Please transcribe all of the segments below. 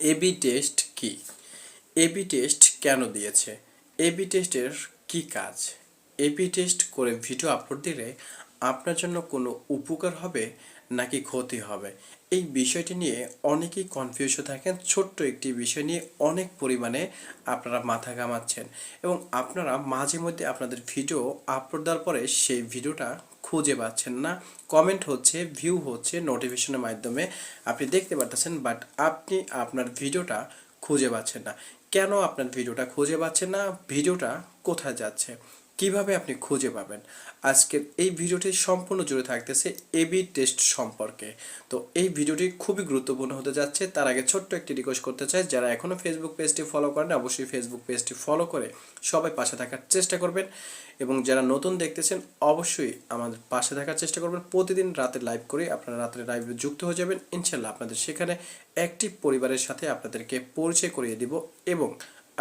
AB test কি? AB test কেন দিয়েছে? এবি টেস্টের কি কাজ? এবি টেস্ট করে ভিডিও আপলোড দিলে আপনার জন্য কোনো উপকার হবে নাকি ক্ষতি হবে? এই বিষয়টি নিয়ে অনেকেই কনফিউশন থাকেন। ছোট্ট একটি বিষয় নিয়ে অনেক পরিমাণে আপনারা মাথা ঘামাচ্ছেন এবং আপনারা মাঝে মধ্যে আপনাদের ভিডিও আপলোড দেওয়ার পরে সেই ভিডিওটা খুঁজে পাচ্ছেন না। কমেন্ট হচ্ছে ভিউ হচ্ছে নোটিফিকেশনের মাধ্যমে। আপনি দেখতে পারতেছেন বাট আপনি আপনার ভিডিওটা খুঁজে পাচ্ছেন না। কেন আপনার ভিডিওটা খুঁজে পাচ্ছেন না? ভিডিওটা কোথায় যাচ্ছে? কীভাবে আপনি খুঁজে পাবেন? আজকের এই ভিডিওটি সম্পূর্ণ জুড়ে থাকতেছে এবি টেস্ট সম্পর্কে। তো এই ভিডিওটি খুবই গুরুত্বপূর্ণ হতে যাচ্ছে। তার আগে ছোট্ট একটি রিকোয়েস্ট করতে চাই, যারা এখনও ফেসবুক পেজটি ফলো করেন অবশ্যই ফেসবুক পেজটি ফলো করে সবাই পাশে থাকার চেষ্টা করবেন এবং যারা নতুন দেখতেছেন, অবশ্যই আমাদের পাশে থাকার চেষ্টা করবেন। প্রতিদিন রাতে লাইভ করে আপনারা রাতে লাইভে যুক্ত হয়ে যাবেন। ইনশাল্লাহ আপনাদের সেখানে একটি পরিবারের সাথে আপনাদেরকে পরিচয় করিয়ে দিব এবং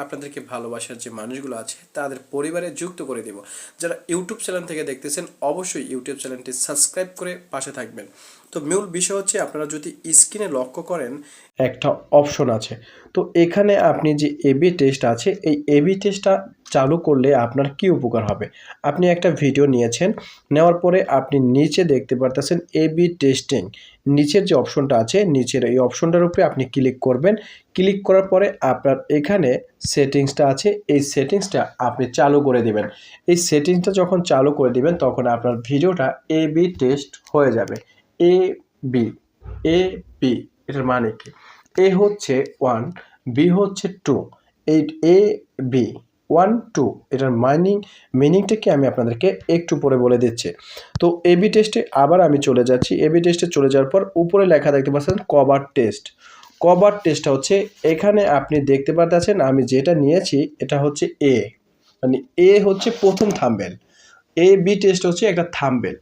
আপনাদেরকে ভালোবাসার যে মানুষগুলো আছে, তাদের পরিবারে যুক্ত করে দেব। যারা ইউটিউব চ্যানেল থেকে দেখতেছেন, অবশ্যই ইউটিউব চ্যানেলটি সাবস্ক্রাইব করে পাশে থাকবেন। তো মূল বিষয় হচ্ছে, আপনারা যদি স্ক্রিনে লক্ষ্য করেন, একটা অপশন আছে। তো এখানে আপনি যে এবি টেস্ট আছে, এই এবি টেস্টটা চালু করলে আপনার কি উপকার হবে? আপনি একটা ভিডিও নিয়েছেন, নেওয়ার পরে আপনি নিচে দেখতে পারতেছেন এবি টেস্টিং নিচের যে অপশনটা আছে, নিচের এই অপশনটার উপরে আপনি ক্লিক করবেন। ক্লিক করার পরে আপনার এখানে সেটিংসটা আছে, এই সেটিংসটা আপনি চালু করে দিবেন। এই সেটিংসটা যখন চালু করে দিবেন, তখন আপনার ভিডিওটা এ বি টেস্ট হয়ে যাবে। এ বি এ বি এটার মানে কি? এ হচ্ছে ওয়ান বি হচ্ছে টু এই এ বি ওয়ান, টু, এটার মাইনিং মিনিংটা কি আমি আপনাদেরকে একটু পরে বলে দিচ্ছি। তো এবি টেস্টে আবার আমি চলে যাচ্ছি। এবি টেস্টে চলে যাওয়ার পর উপরে লেখা দেখতে পাচ্ছেন কভার টেস্ট কভার টেস্টটা হচ্ছে এখানে আপনি দেখতে পাচ্ছেন আমি যেটা নিয়েছি, এটা হচ্ছে এ মানে এ হচ্ছে প্রথম থাম্বেল এ বি টেস্ট হচ্ছে একটা থাম্বেল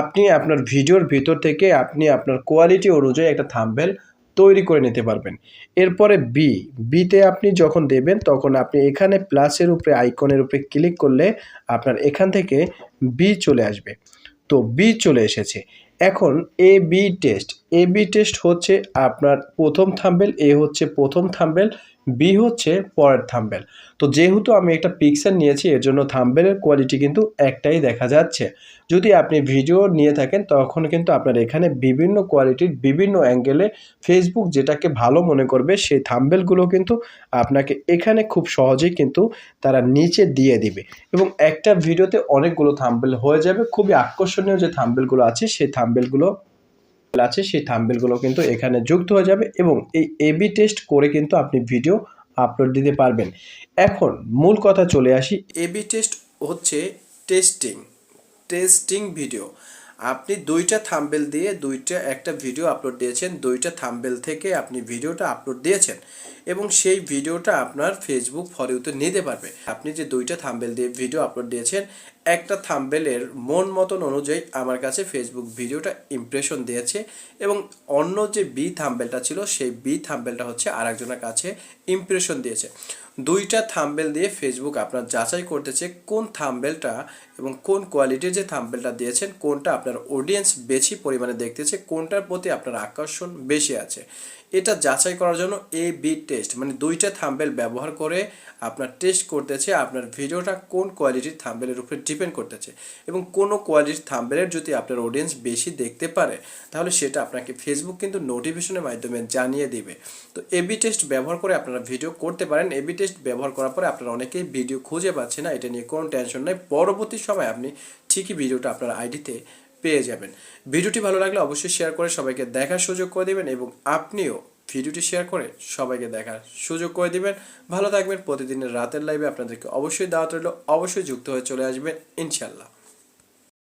আপনি আপনার ভিডিওর ভিতর থেকে আপনি আপনার কোয়ালিটি অনুযায়ী একটা থাম্বেল তৈরি করে নিতে পারবেন। এরপরে বি বিতে আপনি যখন দেবেন, তখন আপনি এখানে প্লাসের উপরে আইকনের উপরে ক্লিক করলে আপনার এখান থেকে বি চলে আসবে। তো বি চলে এসেছে। এখন A B test A B test হচ্ছে আপনার প্রথম থাম্বেল এ হচ্ছে প্রথম থাম্বেল বি হচ্ছে পরের থাম্বেল। তো যেহেতু আমি একটা পিকচার নিয়েছি, এর জন্য থাম্বেলের কোয়ালিটি কিন্তু একটাই দেখা যাচ্ছে। যদি আপনি ভিডিও নিয়ে থাকেন, তখন কিন্তু আপনার এখানে বিভিন্ন কোয়ালিটির বিভিন্ন অ্যাঙ্গেলে ফেসবুক যেটাকে ভালো মনে করবে, সেই থাম্বেলগুলো কিন্তু আপনাকে এখানে খুব সহজেই কিন্তু তারা নিচে দিয়ে দিবে। এবং একটা ভিডিওতে অনেকগুলো থাম্বেল হয়ে যাবে। খুবই আকর্ষণীয় যে থাম্বেলগুলো আছে, সেই থাম্বেলগুলো আছে, সেই থাম্বেলগুলো কিন্তু এখানে যুক্ত হয়ে যাবে এবং এই এবি টেস্ট করে কিন্তু আপনি ভিডিও আপলোড দিতে পারবেন। এখন মূল কথা চলে আসি এবি টেস্ট হচ্ছে টেস্টিং টেস্টিং ভিডিও আপনি দুইটা থাম্বেল দিয়ে দুইটা একটা ভিডিও আপলোড দিয়েছেন, দুইটা থাম্বেল থেকে আপনি ভিডিওটা আপলোড দিয়েছেন এবং সেই ভিডিওটা আপনার ফেসবুক ফরিউতে নিতে পারবে। আপনি যে দুইটা থাম্বেল দিয়ে ভিডিও আপলোড দিয়েছেন একটা থাম্বেলের মন মতন অনুযায়ী আমার কাছে ফেসবুক ভিডিওটা ইমপ্রেশন দিয়েছে এবং অন্য যে বি থাম্বেলটা ছিল, সেই বি থাম্বেলটা হচ্ছে আরেকজনের কাছে ইমপ্রেশন দিয়েছে। দুইটা থাম্বেল দিয়ে ফেসবুক আপনার যাচাই করতেছে কোন থাম্বেলটা এবং কোন কোয়ালিটির যে থাম্বেলটা দিয়েছেন, কোনটা আপনার অডিয়েন্স বেশি পরিমাণে দেখতেছে, কোনটার প্রতি আপনার আকর্ষণ বেশি আছে। এটা যাচাই করার জন্য এ বি টেস্ট মানে দুইটা থাম্বেল ব্যবহার করে আপনার টেস্ট করতেছে আপনার ভিডিওটা কোন কোয়ালিটির থাম্বেলের উপরে ডিপেন্ড করতেছে। এবং কোনো কোয়ালিটির থাম্বেলের যদি আপনার অডিয়েন্স বেশি দেখতে পারে, তাহলে সেটা আপনাকে ফেসবুক কিন্তু নোটিফিকেশনের মাধ্যমে জানিয়ে দিবে। তো এবি টেস্ট ব্যবহার করে আপনারা ভিডিও করতে পারেন। এবি টেস্ট ব্যবহার করার পরে আপনারা অনেকেই ভিডিও খুঁজে পাচ্ছে না, এটা নিয়ে কোনো টেনশন নেই। পরবর্তী সময় আপনি ঠিকই ভিডিওটা আপনার আইডিতে পেয়ে যাবেন। ভিডিওটি ভালো লাগলে অবশ্যই শেয়ার করে সবাইকে দেখার সুযোগ করে দেবেন এবং আপনিও ভিডিওটি শেয়ার করে সবাইকে দেখার সুযোগ করে দিবেন। ভালো থাকবেন। প্রতিদিনের রাতের লাইভে আপনাদেরকে অবশ্যই দাওয়াত রইল। অবশ্যই যুক্ত হয়ে চলে আসবেন। ইনশাল্লাহ